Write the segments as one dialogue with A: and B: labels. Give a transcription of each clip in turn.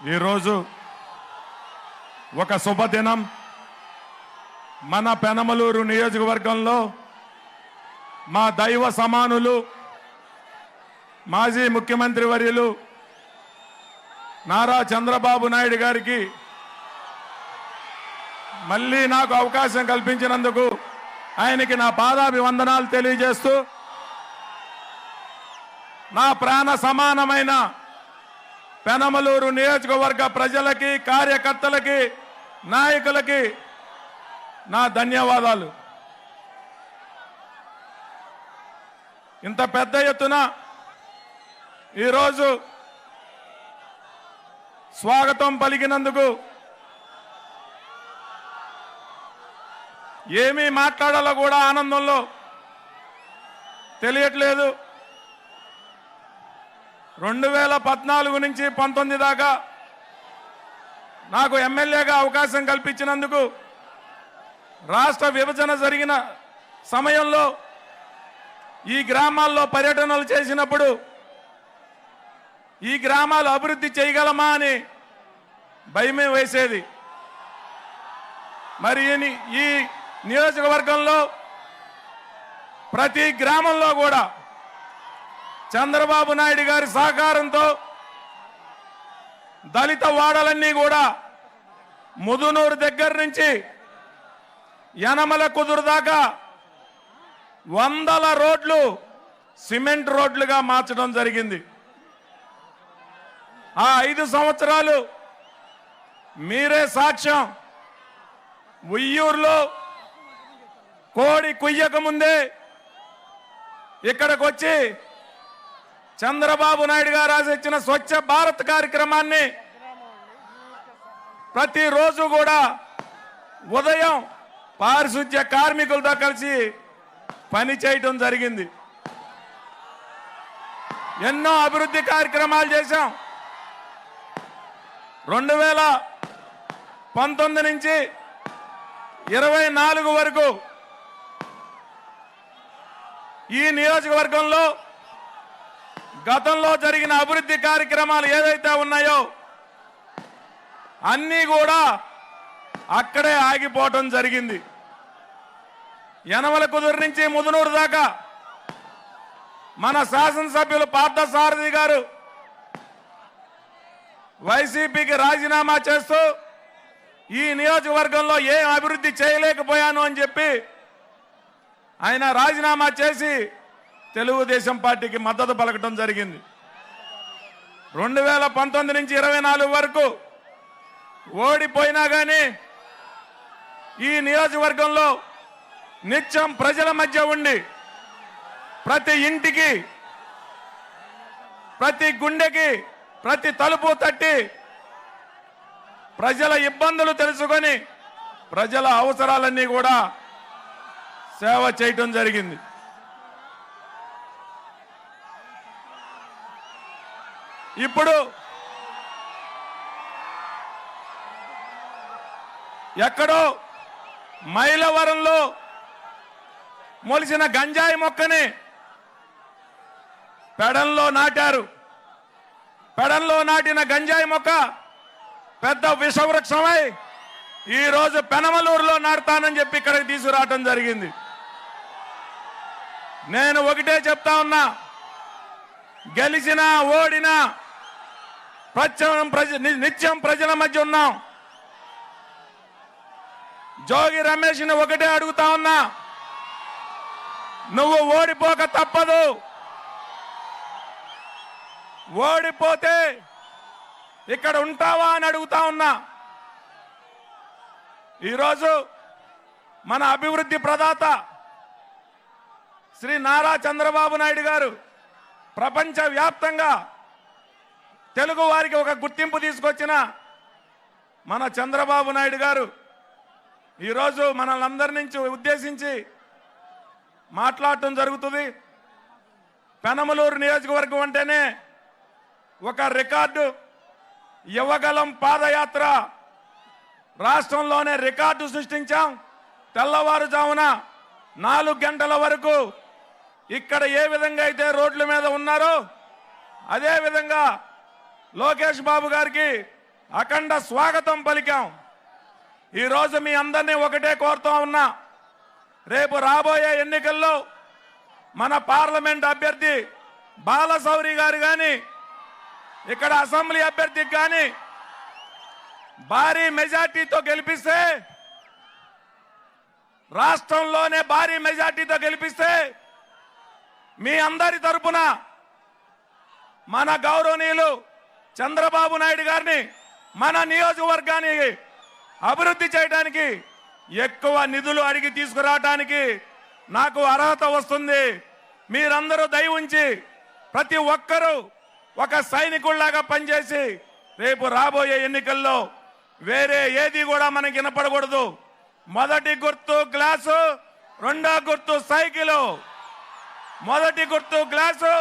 A: ఈరోజు ఒక శుభదినం. మన పెనమలూరు నియోజకవర్గంలో మా దైవ సమానులు మాజీ ముఖ్యమంత్రి వర్యులు నారా చంద్రబాబు నాయుడు గారికి మళ్ళీ నాకు అవకాశం కల్పించినందుకు ఆయనకి నా పాదాభివందనాలు తెలియజేస్తూ నా ప్రాణ సమానమైన పెనమలూరు నియోజకవర్గ ప్రజలకి కార్యకర్తలకి నాయకులకి నా ధన్యవాదాలు. ఇంత పెద్ద ఎత్తున ఈరోజు స్వాగతం పలికినందుకు ఏమీ మాట్లాడాలో కూడా ఆనందంలో తెలియట్లేదు. రెండు వేల పద్నాలుగు నుంచి పంతొమ్మిది దాకా నాకు ఎమ్మెల్యేగా అవకాశం కల్పించినందుకు రాష్ట్ర విభజన జరిగిన సమయంలో ఈ గ్రామాల్లో పర్యటనలు చేసినప్పుడు ఈ గ్రామాలు అభివృద్ధి చేయగలమా అని భయమే వేసేది. మరి ఈ ఈ నియోజకవర్గంలో ప్రతి గ్రామంలో కూడా చంద్రబాబు నాయుడు గారి సహకారంతో దళిత వాడలన్నీ కూడా ముదునూరు దగ్గర నుంచి యనమల కుదురు దాకా వందల రోడ్లు సిమెంట్ రోడ్లుగా మార్చడం జరిగింది. ఆ ఐదు సంవత్సరాలు మీరే సాక్ష్యం. ఉయ్యూరులో కోడి కుయ్యక ముందే ఇక్కడికి వచ్చి చంద్రబాబు నాయుడు గారు రాసిచ్చిన స్వచ్ఛ భారత్ కార్యక్రమాన్ని ప్రతిరోజు కూడా ఉదయం పారిశుద్ధ్య కార్మికులతో కలిసి పని చేయటం జరిగింది. ఎన్నో అభివృద్ధి కార్యక్రమాలు చేశాం. రెండు వేల పంతొమ్మిది నుంచి ఇరవై నాలుగు వరకు ఈ నియోజకవర్గంలో గతంలో జరిగిన అభివృద్ధి కార్యక్రమాలు ఏదైతే ఉన్నాయో అన్నీ కూడా అక్కడే ఆగిపోవటం జరిగింది. యనమల కుదురు నుంచి ముదునూరు దాకా మన శాసనసభ్యులు పార్థసారథి గారు వైసీపీకి రాజీనామా చేస్తూ ఈ నియోజకవర్గంలో ఏం అభివృద్ధి చేయలేకపోయాను అని చెప్పి ఆయన రాజీనామా చేసి తెలుగుదేశం పార్టీకి మద్దతు పలకటం జరిగింది. రెండు వేల పంతొమ్మిది నుంచి ఇరవై నాలుగు వరకు ఓడిపోయినా కానీ ఈ నియోజకవర్గంలో నిత్యం ప్రజల మధ్య ఉండి ప్రతి ఇంటికి ప్రతి గుండెకి ప్రతి తలుపు తట్టి ప్రజల ఇబ్బందులు తెలుసుకొని ప్రజల అవసరాలన్నీ కూడా సేవ చేయటం జరిగింది. ఇప్పుడు ఎక్కడో మైలవరంలో మొలిసిన గంజాయి మొక్కని పెడంలో నాటారు. పెడంలో నాటిన గంజాయి మొక్క పెద్ద విషవృక్షమై ఈ రోజు పెనమలూరులో నాటుతానని చెప్పి ఇక్కడికి తీసుకురావటం జరిగింది. నేను ఒకటే చెప్తా ఉన్నా గెలిచినా ఓడినా ప్రత్యం ప్రజ నిత్యం ప్రజల మధ్య ఉన్నాం. జోగి రమేష్ని ఒకటే అడుగుతా ఉన్నా. నువ్వు ఓడిపోక తప్పదు. ఓడిపోతే ఇక్కడ ఉంటావా అని అడుగుతా ఉన్నా. ఈరోజు మన అభివృద్ధి ప్రదాత శ్రీ నారా చంద్రబాబు నాయుడు గారు ప్రపంచ వ్యాప్తంగా తెలుగు వారికి ఒక గుర్తింపు తీసుకొచ్చిన మన చంద్రబాబు నాయుడు గారు ఈరోజు మనల్ందరి నుంచి ఉద్దేశించి మాట్లాడటం జరుగుతుంది. పెనమలూరు నియోజకవర్గం అంటేనే ఒక రికార్డు. యువగలం పాదయాత్ర. రాష్ట్రంలోనే రికార్డు సృష్టించాం. తెల్లవారుజామున నాలుగు గంటల వరకు ఇక్కడ ఏ విధంగా అయితే రోడ్ల మీద ఉన్నారో అదేవిధంగా లోకేష్ బాబు గారికి అఖండ స్వాగతం పలికాం. ఈరోజు మీ అందరినీ ఒకటే కోరుతూ ఉన్నా రేపు రాబోయే ఎన్నికల్లో మన పార్లమెంట్ అభ్యర్థి బాలశౌరి గారు కానీ ఇక్కడ అసెంబ్లీ అభ్యర్థికి కానీ భారీ మెజార్టీతో గెలిపిస్తే రాష్ట్రంలోనే భారీ మెజార్టీతో గెలిపిస్తే మీ అందరి తరపున మన గౌరవనీయులు చంద్రబాబు నాయుడు గారిని మన నియోజకవర్గాన్ని అభివృద్ధి చేయడానికి ఎక్కువ నిధులు అడిగి తీసుకురావడానికి నాకు అర్హత వస్తుంది. మీరందరూ దయ ఉంచి ప్రతి ఒక్కరూ ఒక సైనికుల్లాగా పనిచేసి రేపు రాబోయే ఎన్నికల్లో వేరే ఏది కూడా మనకి వినపడకూడదు. మొదటి గుర్తు గ్లాసు రెండో గుర్తు సైకిలు. మొదటి గుర్తు గ్లాసు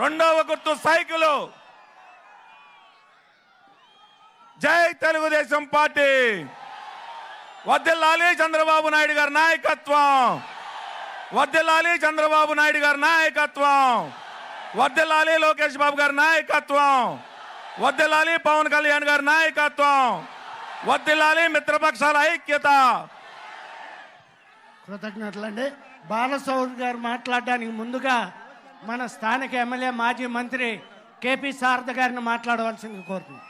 A: రెండవ గుర్తు సైకిలు. జై తెలుగుదేశం పార్టీ. వద్దెల్లాలి చంద్రబాబు నాయుడు గారి నాయకత్వం. వద్దెల్లాలి చంద్రబాబు నాయుడు గారి నాయకత్వం. వద్దెల్లాలి లోకేష్ బాబు గారి నాయకత్వం. వద్దెల్లాలి పవన్ కళ్యాణ్ గారి నాయకత్వం. వద్దెల్లాలి మిత్రపక్షాల ఐక్యత.
B: కృతజ్ఞతలండి. బాలసౌర్ గారు మాట్లాడడానికి ముందుగా మన స్థానిక ఎమ్మెల్యే మాజీ మంత్రి కేపీ శారద గారిని మాట్లాడవలసింది కోరుతున్నాను